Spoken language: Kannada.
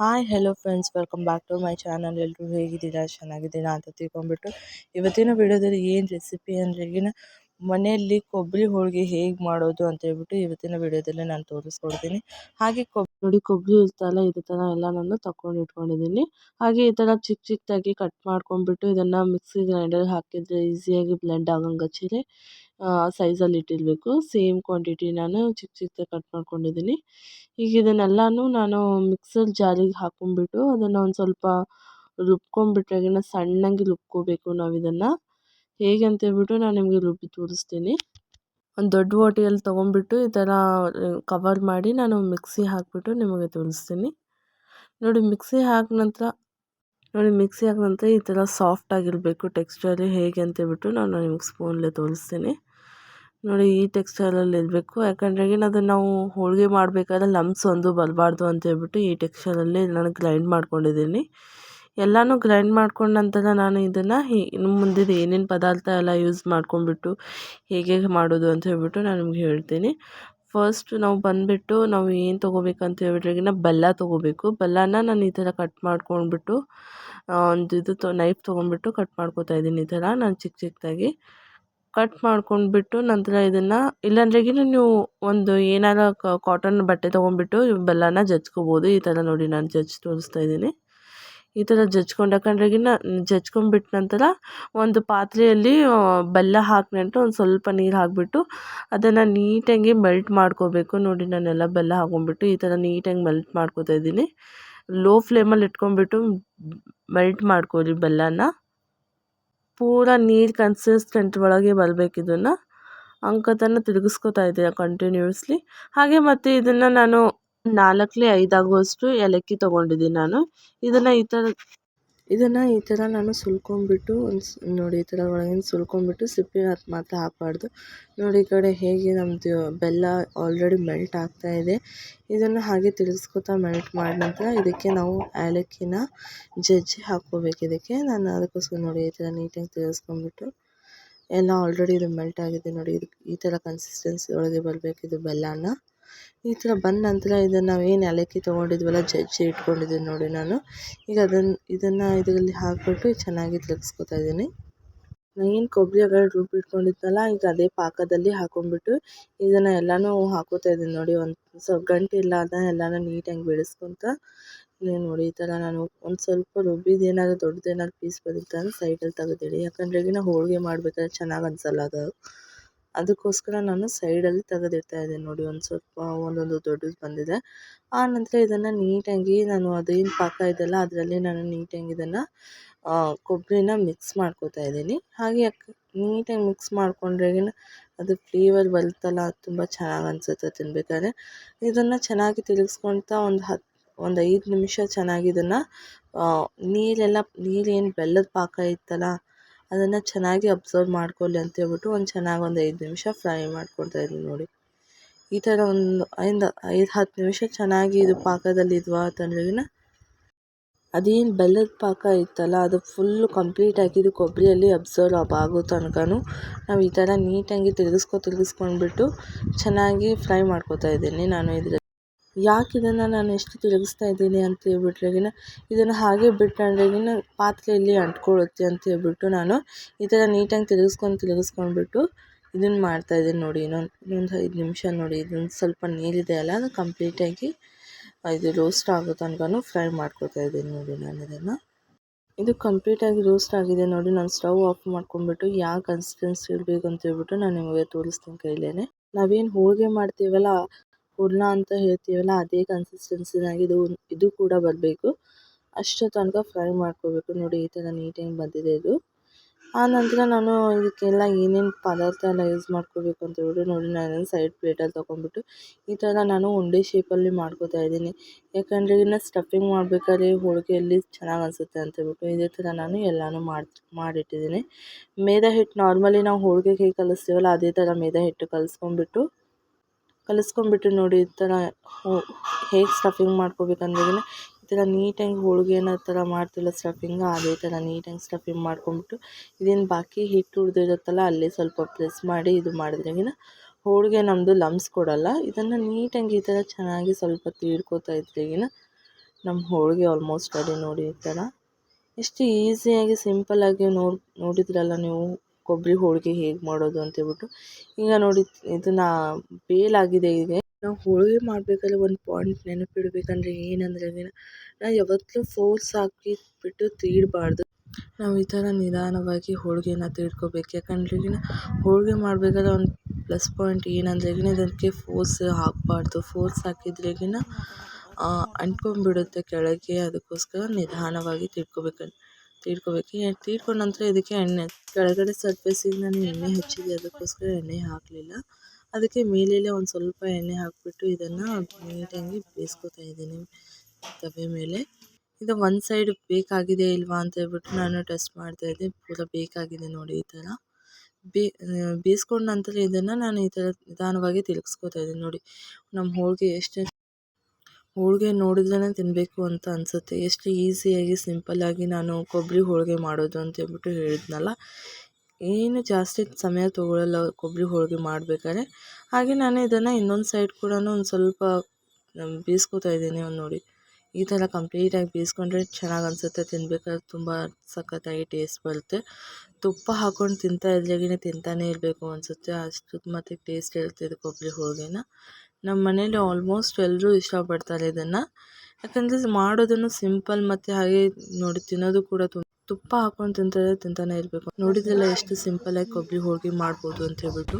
Hi hello friends welcome back to my channel ಎಲ್ಲರೂ ಹೇಗಿದ್ದೀರಾ? ಚೆನ್ನಾಗಿದ್ದೀರಾ ಅಂತ ತಿಳ್ಕೊಂಬಿಟ್ಟು ಇವತ್ತಿನ ವಿಡಿಯೋದಲ್ಲಿ ಏನು ರೆಸಿಪಿ ಅಂದರೆ ಈಗಿನ ಮನೆಯಲ್ಲಿ ಕೊಬ್ಬರಿ ಹೋಳಿಗೆ ಹೇಗೆ ಮಾಡೋದು ಅಂತ ಹೇಳ್ಬಿಟ್ಟು ಇವತ್ತಿನ ವಿಡಿಯೋದಲ್ಲಿ ನಾನು ತೋರಿಸ್ಕೊಡ್ತೀನಿ. ಹಾಗೆ ಕೊಬ್ಬರಿ ಕೊಬ್ಬರಿ ಇರ್ತಲ್ಲ ಇದೇ ಥರ ಎಲ್ಲ ನಾನು ತಗೊಂಡು ಇಟ್ಕೊಂಡಿದ್ದೀನಿ. ಹಾಗೆ ಈ ಥರ ಚಿಕ್ಕ ಚಿಕ್ಕದಾಗಿ ಕಟ್ ಮಾಡ್ಕೊಂಡ್ಬಿಟ್ಟು ಇದನ್ನು ಮಿಕ್ಸಿ ಗ್ರೈಂಡರ್ ಹಾಕಿದರೆ ಈಸಿಯಾಗಿ ಬ್ಲೆಂಡ್ ಆಗಂಗೆ ಹಚ್ಚಿದ್ರೆ ಸೈಜಲ್ಲಿ ಇಟ್ಟಿರಬೇಕು. ಸೇಮ್ ಕ್ವಾಂಟಿಟಿ ನಾನು ಚಿಕ್ಕ ಚಿಕ್ಕದಾಗಿ ಕಟ್ ಮಾಡ್ಕೊಂಡಿದ್ದೀನಿ. ಈಗ ಇದನ್ನೆಲ್ಲನೂ ನಾನು ಮಿಕ್ಸರ್ ಜಾರಿಗೆ ಹಾಕೊಂಡ್ಬಿಟ್ಟು ಅದನ್ನು ಒಂದು ಸ್ವಲ್ಪ ರುಬ್ಕೊಂಡ್ಬಿಟ್ರೆ ಸಣ್ಣಗೆ ರುಬ್ಕೋಬೇಕು ನಾವು ಇದನ್ನು. ಹೇಗೆ ಅಂತೇಳ್ಬಿಟ್ಟು ನಾನು ನಿಮಗೆ ರುಬ್ಬಿ ತೋರಿಸ್ತೀನಿ. ಒಂದು ದೊಡ್ಡ ಬಾಟಿಯಲ್ಲಿ ತೊಗೊಂಡ್ಬಿಟ್ಟು ಈ ಥರ ಕವರ್ ಮಾಡಿ ನಾನು ಮಿಕ್ಸಿ ಹಾಕಿಬಿಟ್ಟು ನಿಮಗೆ ತೋರಿಸ್ತೀನಿ. ನೋಡಿ ಮಿಕ್ಸಿ ಹಾಕಿದ ನಂತರ, ನೋಡಿ ಮಿಕ್ಸಿ ಹಾಕಿದ ನಂತರ ಈ ಥರ ಸಾಫ್ಟ್ ಆಗಿರಬೇಕು ಟೆಕ್ಸ್ಚರ್ ಹೇಗೆ ಅಂತ ಹೇಳ್ಬಿಟ್ಟು ನಾನು ನಿಮ್ಗೆ ಸ್ಪೂನಲ್ಲೇ ತೋರಿಸ್ತೀನಿ. ನೋಡಿ ಈ ಟೆಕ್ಸ್ಟೈಲಲ್ಲಿ ಇರಬೇಕು. ಯಾಕಂದ್ರೆ ಅದನ್ನು ನಾವು ಹೋಳಿಗೆ ಮಾಡಬೇಕಾದ್ರೆ ಲಮ್ಸ್ ಒಂದು ಬರಬಾರ್ದು ಅಂತ ಹೇಳ್ಬಿಟ್ಟು ಈ ಟೆಕ್ಸ್ಟೈಲಲ್ಲಿ ನಾನು ಗ್ರೈಂಡ್ ಮಾಡ್ಕೊಂಡಿದ್ದೀನಿ. ಎಲ್ಲನೂ ಗ್ರೈಂಡ್ ಮಾಡ್ಕೊಂಡ ನಂತರ ನಾನು ಇದನ್ನು ಇನ್ನು ಮುಂದಿನ ಏನೇನು ಪದಾರ್ಥ ಎಲ್ಲ ಯೂಸ್ ಮಾಡ್ಕೊಂಡ್ಬಿಟ್ಟು ಹೇಗೆ ಮಾಡೋದು ಅಂತ ಹೇಳ್ಬಿಟ್ಟು ನಾನು ನಿಮ್ಗೆ ಹೇಳ್ತೀನಿ. ಫಸ್ಟ್ ನಾವು ಬಂದುಬಿಟ್ಟು ನಾವು ಏನು ತೊಗೋಬೇಕಂತ ಹೇಳ್ಬಿಟ್ರೆಗಿನ ಬೆಲ್ಲ ತೊಗೋಬೇಕು. ಬೆಲ್ಲನ ನಾನು ಈ ಥರ ಕಟ್ ಮಾಡ್ಕೊಂಡ್ಬಿಟ್ಟು ಒಂದು ಇದು ತೊ ನೈಫ್ ತೊಗೊಂಡ್ಬಿಟ್ಟು ಕಟ್ ಮಾಡ್ಕೋತಾ ಇದ್ದೀನಿ ಈ ಥರ ನಾನು ಚಿಕ್ಕ ಚಿಕ್ಕದಾಗಿ ಕಟ್ ಮಾಡ್ಕೊಂಡ್ಬಿಟ್ಟು ನಂತರ ಇದನ್ನು ಇಲ್ಲಾಂದ್ರೆಗಿನ ನೀವು ಒಂದು ಏನಾರ ಕಾಟನ್ ಬಟ್ಟೆ ತೊಗೊಂಡ್ಬಿಟ್ಟು ಬೆಲ್ಲನ ಜಜ್ಕೋಬೋದು. ಈ ಥರ ನೋಡಿ ನಾನು ಜಜ್ಜಿ ತೋರಿಸ್ತಾ ಇದ್ದೀನಿ. ಈ ಥರ ಜಜ್ಕೊಂಡು ಯಾಕಂದ್ರೆಗಿನ ಜಜ್ಕೊಂಡ್ಬಿಟ್ಟ ನಂತರ ಒಂದು ಪಾತ್ರೆಯಲ್ಲಿ ಬೆಲ್ಲ ಹಾಕ್ಬಿಟ್ಟು ಒಂದು ಸ್ವಲ್ಪ ನೀರು ಹಾಕಿಬಿಟ್ಟು ಅದನ್ನು ನೀಟಾಗಿ ಮೆಲ್ಟ್ ಮಾಡ್ಕೋಬೇಕು. ನೋಡಿ ನಾನೆಲ್ಲ ಬೆಲ್ಲ ಹಾಕೊಂಡ್ಬಿಟ್ಟು ಈ ಥರ ನೀಟಾಗಿ ಮೆಲ್ಟ್ ಮಾಡ್ಕೋತಾ ಇದ್ದೀನಿ. ಲೋ ಫ್ಲೇಮಲ್ಲಿ ಇಟ್ಕೊಂಡ್ಬಿಟ್ಟು ಮೆಲ್ಟ್ ಮಾಡ್ಕೊಳ್ಳಿ ಬೆಲ್ಲನ. ಪೂರ ನೀರು ಕನ್ಸಿಸ್ಟೆಂಟ್ ಒಳಗೆ ಬರಬೇಕು ಇದನ್ನು. ಅಂಕತನ ತಿರುಗಿಸ್ಕೊತಾ ಇದ್ದೀನಿ ಕಂಟಿನ್ಯೂಸ್ಲಿ ಹಾಗೆ ಮತ್ತು ಇದನ್ನು ನಾನು ನಾಲ್ಕನೇ ಐದಾಗುವಷ್ಟು ಏಲಕ್ಕಿ ತೊಗೊಂಡಿದ್ದೀನಿ ನಾನು. ಇದನ್ನು ಈ ಥರ ಇದನ್ನು ಈ ಥರ ನಾನು ಸುಲ್ಕೊಂಡ್ಬಿಟ್ಟು ಒಂದು ನೋಡಿ ಈ ಥರ ಒಳಗಿಂದ ಸುಲ್ಕೊಂಡ್ಬಿಟ್ಟು ಸಿಪ್ಪೆ ಅದು ಮಾತ್ರ ಹಾಕಬಾರ್ದು. ನೋಡಿ ಈ ಕಡೆ ಹೇಗೆ ನಮ್ಮದು ಬೆಲ್ಲ ಆಲ್ರೆಡಿ ಮೆಲ್ಟ್ ಆಗ್ತಾ ಇದೆ. ಇದನ್ನು ಹಾಗೆ ತಿರುಗಿಸ್ಕೊತಾ ಮೆಲ್ಟ್ ಮಾಡಿದ ನಂತರ ಇದಕ್ಕೆ ನಾವು ಏಲಕ್ಕಿನ ಜಜ್ಜಿ ಹಾಕ್ಕೋಬೇಕು ಇದಕ್ಕೆ. ನಾನು ಅದಕ್ಕೋಸ್ಕರ ನೋಡಿ ಈ ಥರ ನೀಟಾಗಿ ತಿರುಗಿಸ್ಕೊಂಡ್ಬಿಟ್ಟು ಎಲ್ಲ ಆಲ್ರೆಡಿ ಇದು ಮೆಲ್ಟ್ ಆಗಿದೆ ನೋಡಿ. ಇದು ಈ ಥರ ಕನ್ಸಿಸ್ಟೆನ್ಸಿ ಒಳಗೆ ಬರಬೇಕು ಇದು ಬೆಲ್ಲನ. ಈ ಥರ ಬಂದ ನಂತರ ಇದನ್ನು ನಾವು ಏನು ಏಲಕ್ಕಿ ತೊಗೊಂಡಿದ್ವಲ್ಲ, ಜಜ್ಜಿ ಇಟ್ಕೊಂಡಿದ್ದೀನಿ ನೋಡಿ ನಾನು. ಈಗ ಅದನ್ನು ಇದನ್ನು ಇದರಲ್ಲಿ ಹಾಕಿಬಿಟ್ಟು ಚೆನ್ನಾಗಿ ತಿರುಗಿಸ್ಕೊತಾ ಇದ್ದೀನಿ. ನಾನು ಏನು ಕೊಬ್ಬರಿ ರುಬ್ಬಿ ರುಬ್ಬಿಟ್ಕೊಂಡಿದ್ನಲ್ಲ ಈಗ ಅದೇ ಪಾಕದಲ್ಲಿ ಹಾಕೊಂಡ್ಬಿಟ್ಟು ಇದನ್ನು ಎಲ್ಲನೂ ಹಾಕೋತಾ ಇದ್ದೀನಿ ನೋಡಿ. ಒಂದು ಸ್ವಲ್ಪ ಗಂಟು ಇಲ್ಲ ಅದನ್ನ ಎಲ್ಲನೂ ನೀಟಾಗಿ ಬೆಳೆಸ್ಕೊತ ನೋಡಿ. ಈ ಥರ ನಾನು ಒಂದು ಸ್ವಲ್ಪ ರುಬ್ಬಿದ್ದು ಏನಾದರೂ ದೊಡ್ಡದೇನಾದ್ರು ಪೀಸ್ ಬಂದಿತ್ತು ಅಂದರೆ ಸೈಡಲ್ಲಿ ತೆಗೆದಿಡಿ. ಯಾಕಂದ್ರೆ ಈಗ ಹೋಳಿಗೆ ಮಾಡಬೇಕಾದ್ರೆ ಚೆನ್ನಾಗಿ ಅನಿಸಲ್ಲ ಅದು. ಅದಕ್ಕೋಸ್ಕರ ನಾನು ಸೈಡಲ್ಲಿ ತೆಗೆದಿಡ್ತಾ ಇದ್ದೀನಿ ನೋಡಿ, ಒಂದು ಸ್ವಲ್ಪ ಒಂದೊಂದು ದೊಡ್ಡದು ಬಂದಿದೆ. ಆ ನಂತರ ಇದನ್ನು ನೀಟಾಗಿ ನಾನು ಅದೇನು ಪಾಕ ಇದೆಯಲ್ಲ, ಅದರಲ್ಲಿ ನಾನು ನೀಟಾಗಿ ಇದನ್ನು ಕೊಬ್ಬರಿನ ಮಿಕ್ಸ್ ಮಾಡ್ಕೋತಾ ಇದ್ದೀನಿ. ಹಾಗೆ ನೀಟಾಗಿ ಮಿಕ್ಸ್ ಮಾಡಿಕೊಂಡ್ರೆ ಅದು ಫ್ಲೇವರ್ ಬರುತ್ತಲ್ಲ, ಅದು ತುಂಬ ಚೆನ್ನಾಗಿ ಅನಿಸುತ್ತೆ ತಿನ್ಬೇಕಾದ್ರೆ. ಇದನ್ನು ಚೆನ್ನಾಗಿ ತಿರುಗಿಸ್ಕೊಳ್ತಾ ಒಂದು ಹತ್ತು ಒಂದು ಐದು ನಿಮಿಷ ಚೆನ್ನಾಗಿ ಇದನ್ನು ನೀರೆಲ್ಲ ನೀರೇನು ಬೆಲ್ಲದ ಪಾಕ ಇತ್ತಲ್ಲ ಅದನ್ನು ಚೆನ್ನಾಗಿ ಅಬ್ಸರ್ವ್ ಮಾಡ್ಕೊಳ್ಳಿ ಅಂತ ಹೇಳ್ಬಿಟ್ಟು ಒಂದು ಚೆನ್ನಾಗಿ ಒಂದು ಐದು ನಿಮಿಷ ಫ್ರೈ ಮಾಡ್ಕೊಳ್ತಾ ಇದ್ದೀನಿ ನೋಡಿ. ಈ ಥರ ಒಂದು ಐದು ಐದು, ಹತ್ತು ನಿಮಿಷ ಚೆನ್ನಾಗಿ ಇದು ಪಾಕದಲ್ಲಿದ್ವಾ ಅಂತಂದ್ರೆಗಿನ ಅದೇನು ಬೆಲ್ಲದ ಪಾಕ ಇತ್ತಲ್ಲ, ಅದು ಫುಲ್ಲು ಕಂಪ್ಲೀಟಾಗಿ ಇದು ಕೊಬ್ಬರಿಯಲ್ಲಿ ಅಬ್ಸರ್ವ್ ಆಗೋ ತನಕ ನಾವು ಈ ಥರ ನೀಟಾಗಿ ತಿರುಗಿಸ್ಕೊ, ತಿರುಗಿಸ್ಕೊಂಡ್ಬಿಟ್ಟು ಚೆನ್ನಾಗಿ ಫ್ರೈ ಮಾಡ್ಕೋತಾ ಇದ್ದೀನಿ ನಾನು ಇದ್ರ ಯಾಕೆ ಇದನ್ನು ನಾನು ಎಷ್ಟು ತಿರುಗಿಸ್ತಾ ಇದ್ದೀನಿ ಅಂತ ಹೇಳ್ಬಿಟ್ರೆಗಿನ ಇದನ್ನು ಹಾಗೆ ಬಿಟ್ಕೊಂಡ್ರೆಗಿನ ಪಾತ್ರೆಯಲ್ಲಿ ಅಂಟ್ಕೊಳ್ಳುತ್ತೆ ಅಂತ ಹೇಳ್ಬಿಟ್ಟು ನಾನು ಈ ಥರ ನೀಟಾಗಿ ತಿರುಗಿಸ್ಕೊಂಡು ತಿರುಗಿಸ್ಕೊಂಡ್ಬಿಟ್ಟು ಇದನ್ನು ಮಾಡ್ತಾಯಿದ್ದೀನಿ ನೋಡಿ. ಇನ್ನೊಂದು ಇನ್ನೊಂದು ಐದು ನಿಮಿಷ ನೋಡಿ. ಇದೊಂದು ಸ್ವಲ್ಪ ನೀರಿದೆ ಅಲ್ಲ, ಅದು ಕಂಪ್ಲೀಟಾಗಿ ಇದು ರೋಸ್ಟ್ ಆಗೋ ತನಕನೂ ಫ್ರೈ ಮಾಡ್ಕೊತಾ ಇದ್ದೀನಿ ನೋಡಿ ನಾನು ಇದನ್ನು. ಇದು ಕಂಪ್ಲೀಟಾಗಿ ರೋಸ್ಟ್ ಆಗಿದೆ ನೋಡಿ. ನಾನು ಸ್ಟವ್ ಆಫ್ ಮಾಡ್ಕೊಂಡ್ಬಿಟ್ಟು ಯಾವ ಕನ್ಸಿಸ್ಟೆನ್ಸಿ ಇರಬೇಕು ಅಂತ ಹೇಳ್ಬಿಟ್ಟು ನಾನು ನಿಮಗೆ ತೋರಿಸ್ತೀನಿ ಕೈಲೇ ನಾವೇನು ಹೋಳಿಗೆ ಮಾಡ್ತೀವಲ್ಲ ಹೂರ್ಣ ಅಂತ ಹೇಳ್ತೀವಲ್ಲ, ಅದೇ ಕನ್ಸಿಸ್ಟೆನ್ಸಿನಾಗಿ ಇದು ಇದು ಕೂಡ ಬರಬೇಕು. ಅಷ್ಟು ತನಕ ಫ್ರೈ ಮಾಡ್ಕೋಬೇಕು ನೋಡಿ, ಈ ಥರ ನೀಟಾಗಿ ಬಂದಿದೆ ಇದು. ಆ ನಂತರ ನಾನು ಇದಕ್ಕೆಲ್ಲ ಏನೇನು ಪದಾರ್ಥ ಎಲ್ಲ ಯೂಸ್ ಮಾಡ್ಕೋಬೇಕು ಅಂತ ಹೇಳ್ಬಿಟ್ಟು ನೋಡಿ, ನಾನು ಸೈಡ್ ಪ್ಲೇಟಲ್ಲಿ ತೊಗೊಂಡ್ಬಿಟ್ಟು ಈ ಥರ ನಾನು ಉಂಡೆ ಶೇಪಲ್ಲಿ ಮಾಡ್ಕೋತಾ ಇದ್ದೀನಿ. ಯಾಕಂದರೆ ಇದನ್ನು ಸ್ಟಫಿಂಗ್ ಮಾಡಬೇಕಾದ್ರೆ ಹೋಳಿಗೆಯಲ್ಲಿ ಚೆನ್ನಾಗಿ ಅನಿಸುತ್ತೆ ಅಂತ ಹೇಳ್ಬಿಟ್ಟು ಇದೇ ಥರ ನಾನು ಎಲ್ಲನೂ ಮಾಡಿ, ಮಾಡಿಟ್ಟಿದ್ದೀನಿ. ಮೇದ ಹಿಟ್ಟು ನಾರ್ಮಲಿ ನಾವು ಹೋಳಿಗೆಗೆ ಹೇಗೆ ಕಲಿಸ್ತೀವಲ್ಲ, ಅದೇ ಥರ ಮೇದ ಹಿಟ್ಟು ಕಲಿಸ್ಕೊಂಡ್ಬಿಟ್ಟು ಕಲಿಸ್ಕೊಂಡ್ಬಿಟ್ಟು ನೋಡಿ ಈ ಥರ ಹೇಗೆ ಸ್ಟಫಿಂಗ್ ಮಾಡ್ಕೋಬೇಕಂದ್ರೆ ಈ ಥರ ನೀಟಾಗಿ ಹೋಳಿಗೆನ ಥರ ಮಾಡ್ತಿಲ್ಲ ಸ್ಟಫಿಂಗ್ ಅದೇ ಥರ ನೀಟಾಗಿ ಸ್ಟಫಿಂಗ್ ಮಾಡ್ಕೊಂಬಿಟ್ಟು ಇದೇನು ಬಾಕಿ ಹಿಟ್ಟು ಉಳಿದಿರುತ್ತಲ್ಲ, ಅಲ್ಲೇ ಸ್ವಲ್ಪ ಪ್ರೆಸ್ ಮಾಡಿ ಇದು ಮಾಡಿದ್ರೆಗಿನ ಹೋಳಿಗೆ ನಮ್ಮದು ಲಮ್ಸ್ ಕೊಡಲ್ಲ, ಇದನ್ನು ನೀಟಾಗಿ ಈ ಥರ ಚೆನ್ನಾಗಿ ಸ್ವಲ್ಪ ತೀಡ್ಕೋತಾ ಇದ್ರೆಗಿನ ನಮ್ಮ ಹೋಳಿಗೆ ಆಲ್ಮೋಸ್ಟ್ ರೆಡಿ ನೋಡಿ ಈ ಥರ. ಎಷ್ಟು ಈಸಿಯಾಗಿ ಸಿಂಪಲ್ಲಾಗಿ ನೋಡಿ, ನೋಡಿದ್ರಲ್ಲ ನೀವು. ಕೊಬ್ಬರಿ ಹೋಳಿಗೆ ಹೇಗೆ ಮಾಡೋದು ಅಂತೇಳ್ಬಿಟ್ಟು. ಈಗ ನೋಡಿ, ಇದನ್ನು ಬೇಲಾಗಿದೆ ಇದೆ ನಾವು ಹೋಳಿಗೆ ಮಾಡಬೇಕಾದ್ರೆ ಒಂದು ಪಾಯಿಂಟ್ ನೆನಪಿಡ್ಬೇಕಂದ್ರೆ ಏನಂದ್ರೆ ನಾವು ಯಾವತ್ತೂ ಫೋರ್ಸ್ ಹಾಕಿ ಬಿಟ್ಟು ತೀಡಬಾರ್ದು. ನಾವು ಈ ಥರ ನಿಧಾನವಾಗಿ ಹೋಳಿಗೆನ ತೀಡ್ಕೋಬೇಕು. ಯಾಕಂದ್ರೆ ಹೋಳಿಗೆ ಮಾಡಬೇಕಾದ್ರೆ ಒಂದು ಪ್ಲಸ್ ಪಾಯಿಂಟ್ ಏನಂದ್ರೆ ಇದಕ್ಕೆ ಫೋರ್ಸ್ ಹಾಕಬಾರ್ದು. ಫೋರ್ಸ್ ಹಾಕಿದ್ರೆಗಿನ ಅಂಟ್ಕೊಂಡ್ಬಿಡುತ್ತೆ ಕೆಳಗೆ. ಅದಕ್ಕೋಸ್ಕರ ನಿಧಾನವಾಗಿ ತೀಡ್ಕೋಬೇಕು ತೀಡ್ಕೋಬೇಕು ತೀಡ್ಕೊಂಡ ನಂತರ ಇದಕ್ಕೆ ಎಣ್ಣೆ, ಕೆಳಗಡೆ ಸರ್ಫೇಸಿಗೆ ನಾನು ಎಣ್ಣೆ ಹಚ್ಚಿದೆ. ಅದಕ್ಕೋಸ್ಕರ ಎಣ್ಣೆ ಹಾಕಲಿಲ್ಲ. ಅದಕ್ಕೆ ಮೇಲೆಯೇ ಒಂದು ಸ್ವಲ್ಪ ಎಣ್ಣೆ ಹಾಕಿಬಿಟ್ಟು ಇದನ್ನು ನೀಟಾಗಿ ಬೇಯಿಸ್ಕೊತಾ ಇದ್ದೀನಿ ತವೆ ಮೇಲೆ. ಇದು ಒಂದು ಸೈಡ್ ಬೇಕಾಗಿದೆ ಇಲ್ವಾ ಅಂತ ಹೇಳ್ಬಿಟ್ಟು ನಾನು ಟೆಸ್ಟ್ ಮಾಡ್ತಾ ಇದ್ದೆ. ಪೂರ ಬೇಕಾಗಿದೆ ನೋಡಿ ಈ ಥರ ಬೇ, ಬೇಯಿಸ್ಕೊಂಡ ನಂತರ ಇದನ್ನು ನಾನು ಈ ಥರ ನಿಧಾನವಾಗಿ ತಿಳಿಸ್ಕೊತಾ ಇದ್ದೀನಿ ನೋಡಿ. ನಮ್ಮ ಹೋಳಿಗೆ ಎಷ್ಟು ಹೋಳಿಗೆ ನೋಡಿದ್ರೇ ತಿನ್ನಬೇಕು ಅಂತ ಅನಿಸುತ್ತೆ. ಎಷ್ಟು ಈಸಿಯಾಗಿ ಸಿಂಪಲ್ಲಾಗಿ ನಾನು ಕೊಬ್ಬರಿ ಹೋಳಿಗೆ ಮಾಡೋದು ಅಂತ ಹೇಳ್ಬಿಟ್ಟು ಹೇಳಿದ್ನಲ್ಲ. ಏನು ಜಾಸ್ತಿ ಸಮಯ ತೊಗೊಳ್ಳಲ್ಲ ಕೊಬ್ಬರಿ ಹೋಳಿಗೆ ಮಾಡಬೇಕಾದ್ರೆ. ಹಾಗೆ ನಾನು ಇದನ್ನು ಇನ್ನೊಂದು ಸೈಡ್ ಕೂಡ ಒಂದು ಸ್ವಲ್ಪ ಬೇಯಿಸ್ಕೊತಾ ಇದ್ದೀನಿ ಒಂದು ನೋಡಿ. ಈ ಥರ ಕಂಪ್ಲೀಟಾಗಿ ಬೇಯಿಸ್ಕೊಂಡ್ರೆ ಚೆನ್ನಾಗಿ ಅನಿಸುತ್ತೆ ತಿನ್ಬೇಕಾದ್ರೆ ತುಂಬ ಸಖತ್ತಾಗಿ ಟೇಸ್ಟ್ ಬರುತ್ತೆ. ತುಪ್ಪ ಹಾಕ್ಕೊಂಡು ತಿಂತಾ ಇದ್ರಾಗಿನೇ ತಿಂತಾನೇ ಇರಬೇಕು ಅನಿಸುತ್ತೆ. ಅಷ್ಟು ಮತ್ತು ಟೇಸ್ಟ್ ಇರುತ್ತೆ ಇದು ಕೊಬ್ಬರಿ ಹೋಳಿಗೆನ. ನಮ್ಮ ಮನೇಲಿ ಆಲ್ಮೋಸ್ಟ್ ಎಲ್ಲರೂ ಇಷ್ಟಪಡ್ತಾರೆ ಇದನ್ನು. ಯಾಕಂದರೆ ಮಾಡೋದನ್ನು ಸಿಂಪಲ್ ಮತ್ತು ಹಾಗೆ ನೋಡಿ ತಿನ್ನೋದು ಕೂಡ ತುಂಬ. ತುಪ್ಪ ಹಾಕೊಂಡು ತಿಂತಾರೆ ತಿಂತಾನೆ ಇರಬೇಕು. ನೋಡಿದ್ರೆಲ್ಲ ಎಷ್ಟು ಸಿಂಪಲ್ ಆಗಿ ಕೊಬ್ಬರಿ ಹೋಳಿಗೆ ಮಾಡ್ಬೋದು ಅಂತ ಹೇಳ್ಬಿಟ್ಟು.